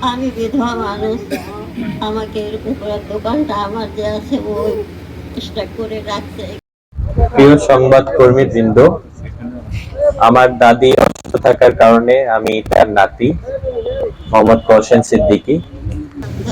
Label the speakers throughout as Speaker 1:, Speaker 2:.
Speaker 1: আম- বিধবা মানুষ। আমাকে এরকম করে দোকানটা আমার যে আছে ও চেষ্টা করে রাখছে।
Speaker 2: প্রিয় সংবাদ কর্মী বৃন্দ আমার দাদি অসুস্থ থাকার কারণে আমি তার নাতি মোহাম্মদ কৌশন সিদ্দিকী।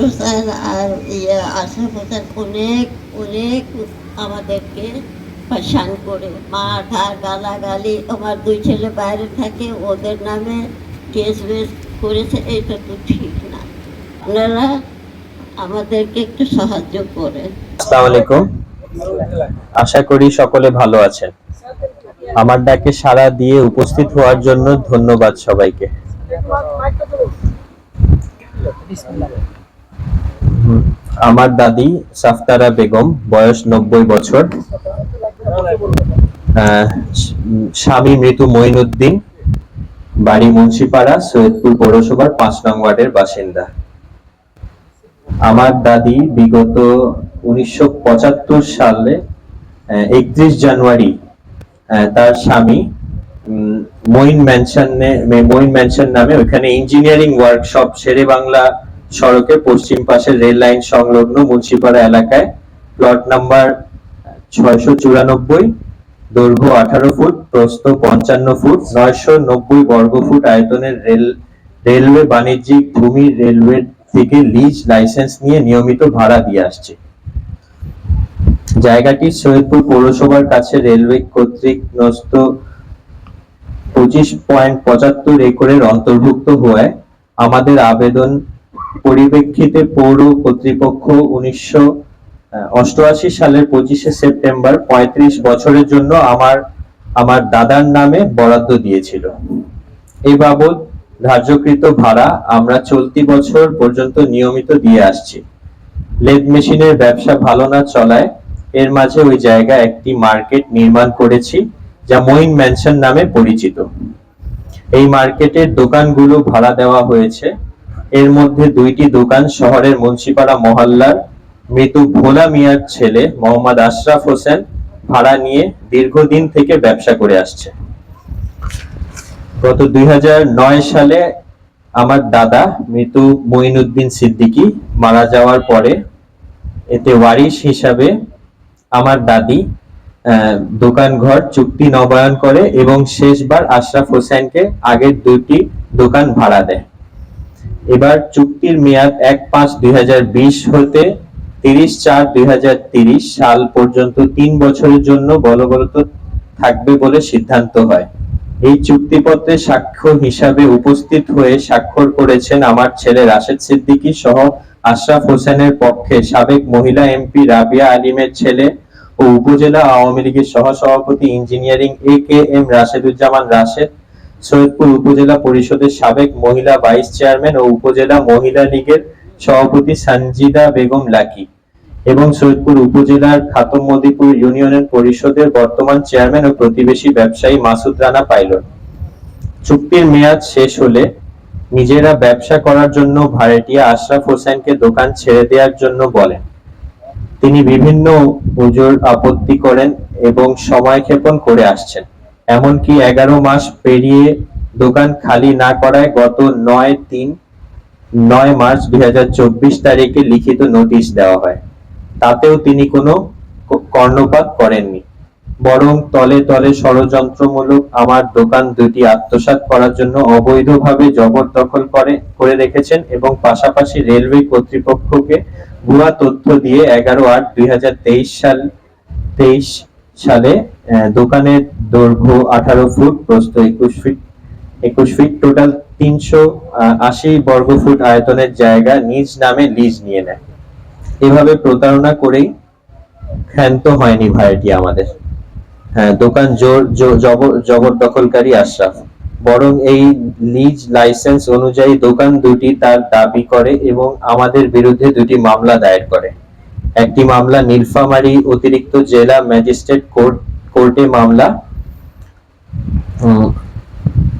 Speaker 1: হোসেন আর ইয়ে হোসেন অনেক অনেক আমাদেরকে পাশান করে। মারধার গালাগালি আমার দুই ছেলে বাইরে থাকে ওদের নামে কেস বেস করেছে এটা তো ঠিক না। আপনারা আমাদেরকে একটু সাহায্য করেন।
Speaker 2: আসসালামু আলাইকুম। আশা করি সকলে ভালো আছেন। আমার ডাকে সাড়া দিয়ে উপস্থিত হওয়ার জন্য ধন্যবাদ সবাইকে। আমার দাদি সাফতারা বেগম, বয়স নব্বই বছর। স্বামী মৃত মঈনুদ্দিন। বাড়ি মুন্সিপাড়া, সৈয়দপুর পৌরসভার পাঁচ নং ওয়ার্ডের বাসিন্দা। আমার দাদি বিগত উনিশশো পঁচাত্তর সালে একত্রিশ জানুয়ারি তার স্বামী মঈন ম্যানশন মঈন ম্যানশন নামে ওখানে ইঞ্জিনিয়ারিং ওয়ার্কশপ শেরে বাংলা সড়কের পশ্চিম পাশের রেল লাইন সংলগ্ন মুন্সিপাড়া এলাকায়, প্লট নাম্বার ছয়শো চুরানব্বই দৈর্ঘ্য আঠারো ফুট, প্রস্থ পঞ্চান্ন ফুট, নয়শো নব্বই বর্গ ফুট আয়তনের রেল, রেলওয়ে বাণিজ্যিক ভূমি রেলওয়ে থেকে লিজ লাইসেন্স নিয়ে নিয়মিত ভাড়া দিয়ে আসছে। জায়গাটি সৈয়দপুর পৌরসভার কাছে রেলওয়ে কর্তৃক ন্যস্ত পঁচিশ পয়েন্ট পঁচাত্তর একরের অন্তর্ভুক্ত হওয়ায় আমাদের আবেদন পরিপ্রেক্ষিতে পৌর কর্তৃপক্ষ উনিশশো অষ্টআশি সালের পঁচিশে সেপ্টেম্বর পঁয়ত্রিশ বছরের জন্য আমার আমার দাদার নামে বরাদ্দ দিয়েছিল। এই বাবদ ধার্যকৃত ভাড়া আমরা চলতি বছর পর্যন্ত নিয়মিত দিয়ে আসছি। লেদ মেশিনের ব্যবসা ভালো না চলায় এর মাঝে ওই জায়গায় একটি মার্কেট নির্মাণ করেছি, যা মঈন ম্যানশন নামে পরিচিত। এই মার্কেটের দোকানগুলো ভাড়া দেওয়া হয়েছে। এর মধ্যে দুইটি দোকান শহরের মুন্সিপাড়া মহল্লার মৃত ভোলা মিয়ার ছেলে মোহাম্মদ আশরাফ হোসেন ভাড়া নিয়ে দীর্ঘদিন থেকে ব্যবসা করে আসছে। গত দুই সালে আমার দাদা মৃত মঈনুদ্দিন সিদ্দিকী মারা যাওয়ার পরে এতে ওয়ারিশ হিসাবে আমার দাদি দোকানঘর চুক্তি নবায়ন করে এবং শেষবার আশরাফ হোসেনকে আগের দুটি দোকান ভাড়া দেয়। এবার চুক্তির মেয়াদ এক পাঁচ দুই হতে তিরিশ চার দুই সাল পর্যন্ত তিন বছরের জন্য বলবৎ থাকবে বলে সিদ্ধান্ত হয়। এই চুক্তিপত্রে সাক্ষ্য হিসাবে উপস্থিত হয়ে স্বাক্ষর করেছেন আমার ছেলে রাশেদ সিদ্দিকী সহ আশরাফ হোসেনের পক্ষে সাবেক মহিলা এমপি রাবিয়া আলিমের ছেলে ও উপজেলা আওয়ামী লীগের সহসভাপতি engineering A K M Rasheduzzaman Rashed, Saidpur উপজেলা পরিষদের সাবেক মহিলা ভাইস চেয়ারম্যান ও উপজেলা মহিলা লীগের সভাপতি সঞ্জিদা বেগম লাকি এবং সৈয়দপুর উপজেলার খাতম মদিপুর ইউনিয়নের পরিষদের বর্তমান চেয়ারম্যান ও প্রতিবেশী ব্যবসায়ী মাসুদ রানা পাইলট। চুক্তির মেয়াদ শেষ হলে নিজেরা ব্যবসা করার জন্য ভাড়াটিয়া আশরাফ হোসেনকে দোকান ছেড়ে দেওয়ার জন্য বলেন। তিনি বিভিন্ন ওজোর আপত্তি করেন এবং সময়ক্ষেপণ করে আসছেন। এমনকি এগারো মাস পেরিয়ে দোকান খালি না করায় গত নয় তিন নয় মার্চ দুই তারিখে লিখিত নোটিশ দেওয়া হয়। তাতেও তিনি কোনো কর্ণপাত করেননি। বরং তলে তলে ষড়যন্ত্রমূলক আমার দোকান দুটি আত্মসাৎ করার জন্য অবৈধভাবে জবরদখল করে করে রেখেছেন এবং পাশাপাশি রেলওয়ে কর্তৃপক্ষকে ভুয়া তথ্য দিয়ে এগারো আট দুই সাল, তেইশ সালে দোকানের দৈর্ঘ্য আঠারো ফুট, প্রস্থ একুশ ফিট একুশ ফিট টোটাল তিনশো আশি বর্গ ফুট আয়তনের জায়গা নিজ নামে লিজ নিয়ে নেয়। এভাবে প্রতারণা করেই ক্ষান্ত হয়নি ভাইটি আমাদের। হ্যাঁ দোকান জোর জবর, জবরদখলকারী আশরাফ। বরং এই লিজ লাইসেন্স অনুযায়ী দোকান দুটি তার দাবি করে এবং আমাদের বিরুদ্ধে দুটি মামলা দায়ের করে। একটি মামলা নীলফামারী অতিরিক্ত জেলা ম্যাজিস্ট্রেট কোর্ট, কোর্টে মামলা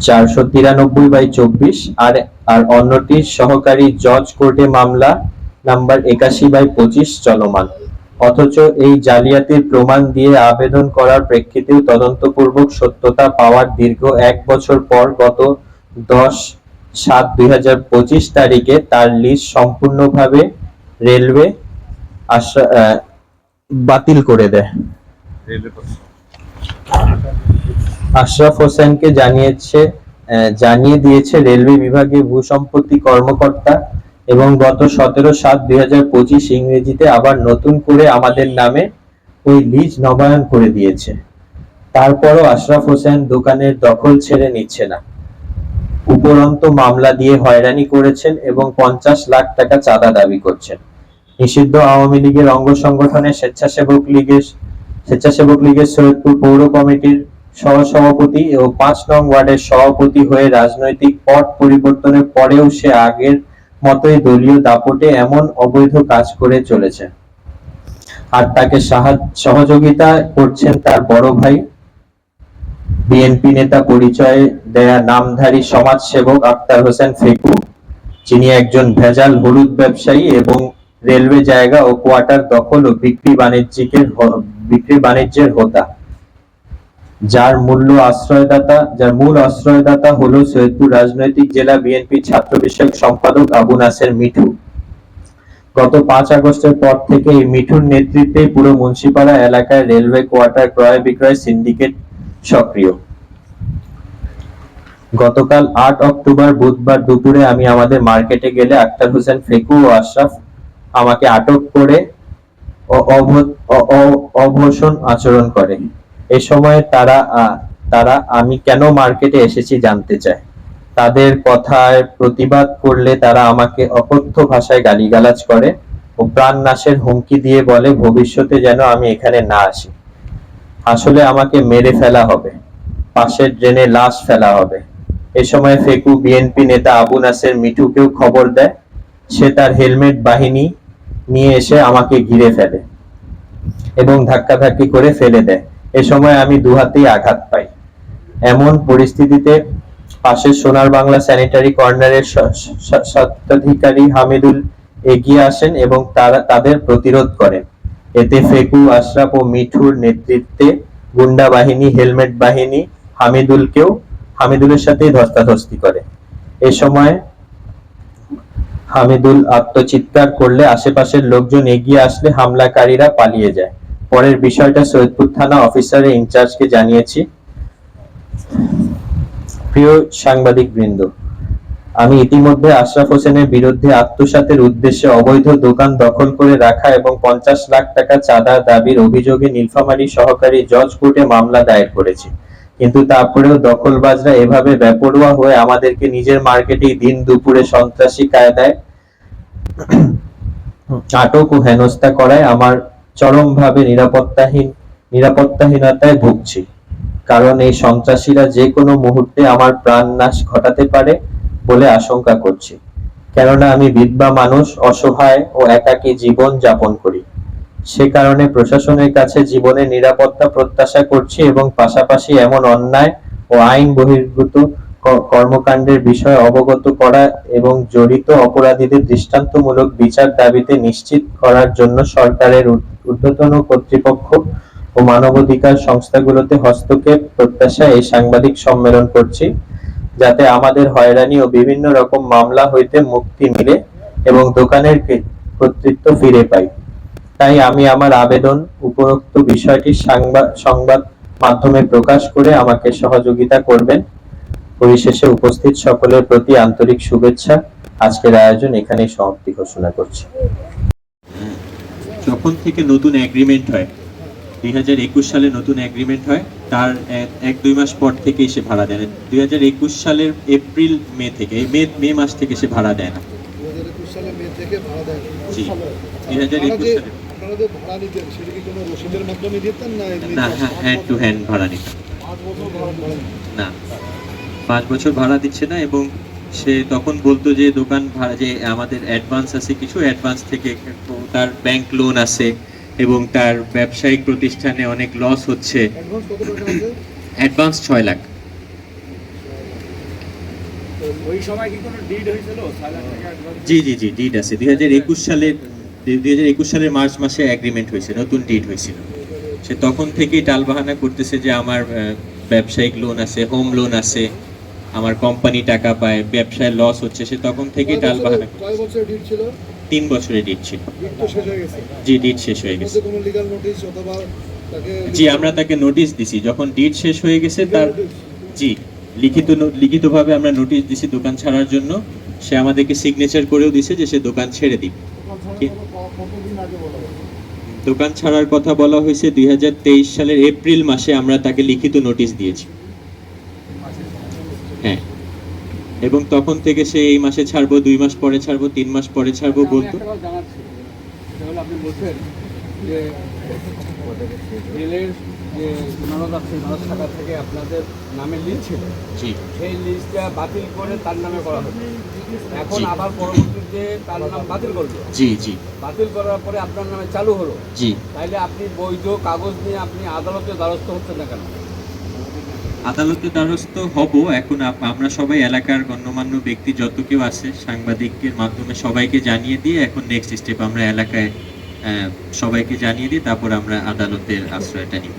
Speaker 2: চারশো তিরানব্বই বাই চব্বিশ আর আর অন্যটি সহকারী জজ কোর্টে মামলা নাম্বার একাশি বাই পঁচিশ চলমান। অথচ এই জালিয়াতির প্রমাণ দিয়ে আবেদন করার প্রেক্ষিতেও তদন্তপূর্বক সত্যতা পাওয়ার দীর্ঘ এক বছর পর গত দশ সাত দুই হাজার পঁচিশ তারিখে তার লিজ সম্পূর্ণভাবে রেলওয়ে আহ, বাতিল করে দেয়। আশরাফ হোসেনকে জানিয়েছে জানিয়ে দিয়েছে রেলওয়ে বিভাগের ভূসম্পত্তি কর্মকর্তা এবং গত সতেরো সাত দুই হাজার পঁচিশ ইংরেজিতে আবার নতুন করে আমাদের নামে ওই লিজ নবায়ন করে দিয়েছে। তারপরও আশরাফ হোসেন দোকানের দখল ছেড়ে নিচ্ছে না। উপরন্ত মামলা দিয়ে হয়রানি করেছেন এবং পঞ্চাশ লাখ টাকা চাঁদা দাবি করছেন। নিষিদ্ধ আওয়ামী লীগের অঙ্গ সংগঠনের স্বেচ্ছাসেবক লীগের স্বেচ্ছাসেবক লীগের সৈয়দপুর পৌর কমিটির সহসভাপতি ও পাঁচ নং ওয়ার্ডের সভাপতি হয়ে রাজনৈতিক পট পরিবর্তনের পরেও সে আগের মতোই দলীয় দাপটে এমন অবৈধ কাজ করে চলেছে। আর তাকে সহযোগিতা করছেন তার বড় ভাই। বিএনপি নেতা পরিচয়ে দেয়া নামধারী সমাজসেবক আক্তার হোসেন ফেকু, যিনি একজন ভেজাল হলুদ ব্যবসায়ী এবং রেলওয়ে জায়গা ও কোয়ার্টার দখল ও বিক্রি বাণিজ্যিকের বিক্রি বাণিজ্যের হোতা। যার মূল্য আশ্রয়দাতা, যার মূল আশ্রয়দাতা হলো সৈয়দপুর রাজনৈতিক জেলা বিএনপি ছাত্র বিষয়ক সম্পাদক আবু নাসের মিঠু। গত পাঁচ আগস্টের পর থেকে এই মিঠুর নেতৃত্বে পুরো মুন্সিপাড়া এলাকায় রেলওয়ে কোয়ার্টার ক্রয় বিক্রয় সিন্ডিকেট সক্রিয়। গতকাল আট অক্টোবর বুধবার দুপুরে আমি আমাদের মার্কেটে গেলে আক্তার হোসেন ফেকু ও আশরাফ আমাকে আটক করে অভূষণ আচরণ করে। এ সময় তারা তারা, আমি কেন মার্কেটে এসেছি জানতে চায়। তাদের কথায় প্রতিবাদ করলে তারা আমাকে অকথ্য ভাষায় গালিগালাজ করে ও প্রাণ নাশের হুমকি দিয়ে বলে, ভবিষ্যতে যেন আমি এখানে না আসি। আসলে আমাকে মেরে ফেলা হবে। পাশের ড্রেনে লাশ ফেলা হবে। এ সময় ফেকু বিএনপি নেতা আবু নাসের মিঠুকেও খবর দেয়। সে তার হেলমেট বাহিনী নিয়ে এসে আমাকে ঘিরে ফেলে এবং ধাক্কাধাক্কি করে ফেলে দেয়। এ সময় আমি দুহাতেই আঘাত পাই। এমন পরিস্থিতিতে পাশের সোনার বাংলা স্যানিটারি কর্নারের স্বত্বাধিকারী হামিদুল এগিয়ে আসেন এবং তারা তাদের প্রতিরোধ করেন। এতে ফেকু, আশরাফ ও মিঠুর নেতৃত্বে গুন্ডা বাহিনী, হেলমেট বাহিনী হামিদুলকেও হামিদুলের সাথেই ধস্তাধস্তি করে। এ সময় হামিদুল আত্মচিৎকার করলে আশেপাশের লোকজন এগিয়ে আসলে হামলাকারীরা পালিয়ে যায়। পরের বিষয়টা সৈয়দপুর থানা অফিসারের ইনচার্জকে জানিয়েছি। প্রিয় সাংবাদিক বৃন্দ আমি ইতিমধ্যে আশরাফ হোসেনের বিরুদ্ধে আত্মসাতের উদ্দেশ্যে অবৈধ দোকান দখল করে রাখা এবং পঞ্চাশ লাখ টাকা চাঁদা দাবির অভিযোগে নীলফামারী সহকারী জজ কোর্টে মামলা দায়ের করেছি। কিন্তু তারপরেও দখলবাজরা এভাবে বেপরোয়া হয়ে আমাদেরকে নিজের মার্কেটেই দিন দুপুরে সন্ত্রাসী কায়দায় আটক ও হেনস্থা করায় আমার চরমভাবে নিরাপত্তাহীন, নিরাপত্তাহীনতায় ভুগছি। কারণ এই সন্ত্রাসীরা যে কোনো মুহূর্তে আমার প্রাণ নাশ ঘটাতে পারে বলে আশঙ্কা করছি। কেননা আমি বিধবা মানুষ, অসহায় ও একাকী জীবন যাপন করি। সে কারণে প্রশাসনের কাছে জীবনের নিরাপত্তা প্রত্যাশা করছি এবং পাশাপাশি এমন অন্যায় ও আইন বহির্ভূত কর্মকাণ্ডের বিষয়ে অবগত করা এবং জড়িত অপরাধীদের দৃষ্টান্তমূলক বিচার দাবিতে নিশ্চিত করার জন্য সরকারের ঊর্ধ্বতন কর্তৃপক্ষ ও মানবাধিকার সংস্থাগুলোতে হস্তক্ষেপ প্রত্যাশা এই সাংবাদিক সম্মেলন করছি, যাতে আমাদের হয়রানি ও বিভিন্ন রকম মামলা হইতে মুক্তি মিলে এবং দোকানের কর্তৃত্ব ফিরে পাই। তাই আমি আমার আবেদন, উপরোক্ত বিষয়টি সংবাদ মাধ্যমে প্রকাশ করে আমাকে সহযোগিতা করবেন। পরিশেষে উপস্থিত সকলের প্রতি আন্তরিক শুভেচ্ছা। আজকের আয়োজন এখানেই সমাপ্তি ঘোষণা করছি।
Speaker 3: যখন থেকে নতুন এগ্রিমেন্ট হয় দুই হাজার একুশ সালে নতুন এগ্রিমেন্ট হয় তার এক- দুই মাস পর থেকেই সে ভাড়া দেয় দুই হাজার একুশ সালের এপ্রিল মে থেকে মে মে মাস থেকে সে ভাড়া দেয় না। জি। দুই হাজার একুশ সালে।
Speaker 4: আপনারা যে ভাড়া নিতেন সেটা কি কোনো রসিদের মাধ্যমে দিতেন না
Speaker 3: হ্যাঁ হ্যান্ড টু হ্যান্ড ভাড়া নিত
Speaker 4: পাঁচ বছর ভাড়া ভাড়া নিতেন?
Speaker 3: না। পাঁচ বছর ভাড়া দিচ্ছে না এবং সে তখন বলতো যে দোকান ভাড়া যে আমাদের অ্যাডভান্স আছে কিছু অ্যাডভান্স থেকে তার ব্যাংক লোন আছে এবং তার ব্যবসায়িক প্রতিষ্ঠানে অনেক লস হচ্ছে।
Speaker 4: অ্যাডভান্স
Speaker 3: ছয় লাখ? জি জি জি ডিড আছে। দুই হাজার একুশ সালের দুই হাজার একুশ সালের মার্চ মাসে এগ্রিমেন্ট হয়েছে নতুন ডিড হয়েছিল। সে তখন থেকেই টালবাহানা করতেছে যে আমার ব্যবসায়িক লোন আছে হোম লোন আছে।
Speaker 2: আমার কোম্পানি টাকা পায় ব্যবসায় লস হচ্ছে সে তখন থেকে টাল বাহানা
Speaker 3: কয় ডিট ছিল?
Speaker 2: তিন বছরের ডিট ছিল। জি ডিট শেষ হয়ে গেছে।
Speaker 3: কোনো নোটিশ অথবা
Speaker 2: জি আমরা তাকে নোটিশ দিছি। যখন ডিট শেষ হয়ে গেছে তার জি লিখিত লিখিতভাবে আমরা নোটিশ দিছি দোকান ছাড়ার জন্য। সে আমাদেরকে সিগনেচার করেও দিছে যে সে দোকান ছেড়ে দিবে? দোকান ছাড়ার কথা বলা হয়েছে? দুই হাজার তেইশ সালের এপ্রিল মাসে আমরা তাকে লিখিত নোটিশ দিয়েছি হ্যাঁ এবং তখন থেকে সে এই মাসে ছাড়বো দুই মাস পরে ছাড়বো তিন মাস পরে ছাড়বো বলতো।
Speaker 5: আপনি বলছেন যে রেলের যে আছে শাখা থেকে আপনাদের নামে লিস্ট ছিল।
Speaker 2: জি।
Speaker 5: সেই লিস্টটা বাতিল করে তার নামে করা এখন আবার পরবর্তীতে তার নাম বাতিল করবে
Speaker 2: জি জি।
Speaker 5: বাতিল করার পরে আপনার নামে চালু হলো।
Speaker 2: জি।
Speaker 5: তাইলে আপনি বৈধ কাগজ নিয়ে আপনি আদালতে দ্বারস্থ হচ্ছেন না কেন?
Speaker 2: আদালতে দ্বারস্থ হব। এখন আমরা সবাই এলাকার গণ্যমান্য ব্যক্তি, যত কেউ আছে, সাংবাদিকের মাধ্যমে সবাইকে জানিয়ে দিয়ে এখন নেক্সট স্টেপ আমরা এলাকায় সবাইকে জানিয়ে দিই তারপর আমরা আদালতের আশ্রয়টা নিব।